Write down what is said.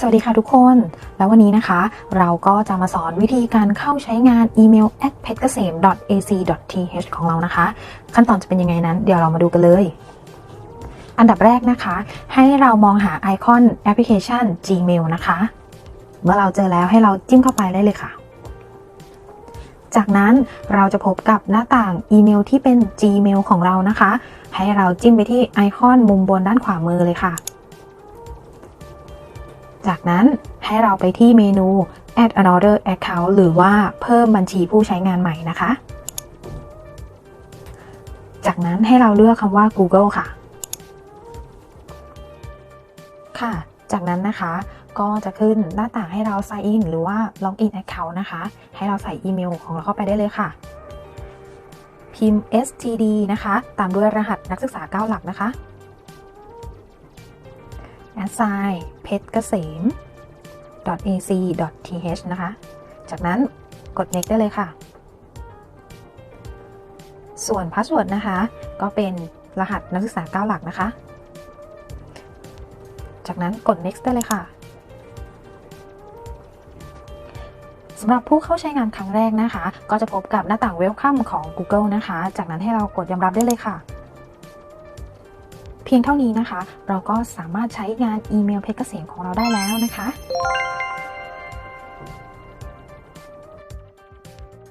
สวัสดีค่ะทุกคน แล้ววันนี้นะคะ เราก็จะมาสอนวิธีการเข้าใช้งานอีเมล at p e t g a s e m ac th ของเรานะคะ ขั้นตอนจะเป็นยังไงนั้น เดี๋ยวเรามาดูกันเลย อันดับแรกนะคะ ให้เรามองหาไอคอนแอปพลิเคชัน Gmail นะคะ เมื่อเราเจอแล้วให้เราจิ้มเข้าไปได้เลยค่ะ จากนั้นเราจะพบกับหน้าต่างอีเมลที่เป็น Gmail ของเรานะคะ ให้เราจิ้มไปที่ไอคอนมุมบนด้านขวามือเลยค่ะ จากนั้นให้เราไปที่เมนู add another account หรือว่าเพิ่มบัญชีผู้ใช้งานใหม่นะคะ จากนั้นให้เราเลือกคำว่า Google ค่ะ ค่ะ จากนั้นนะคะก็จะขึ้นหน้าต่างให้เรา sign in หรือว่า log in account นะคะ ให้เราใส่อีเมลของเราเข้าไปได้เลยค่ะ พิมพ์ std นะคะ ตามด้วยรหัสนักศึกษา 9 หลักนะคะ assign เพชรเกษม ac th นะคะ จากนั้นกด next ได้เลยค่ะ ส่วน password นะคะ ก็เป็นรหัสนักศึกษา9หลักนะคะ จากนั้นกด next ได้เลยค่ะสำหรับผู้เข้าใช้งานครั้งแรกนะคะ ก็จะพบกับหน้าต่าง Welcome ของ Google นะคะ จากนั้นให้เรากดยอมรับได้เลยค่ะ พียงเท่านี้นะคะ เราก็สามารถใช้งานอีเมลเพชรเกษมของเราได้แล้วนะคะ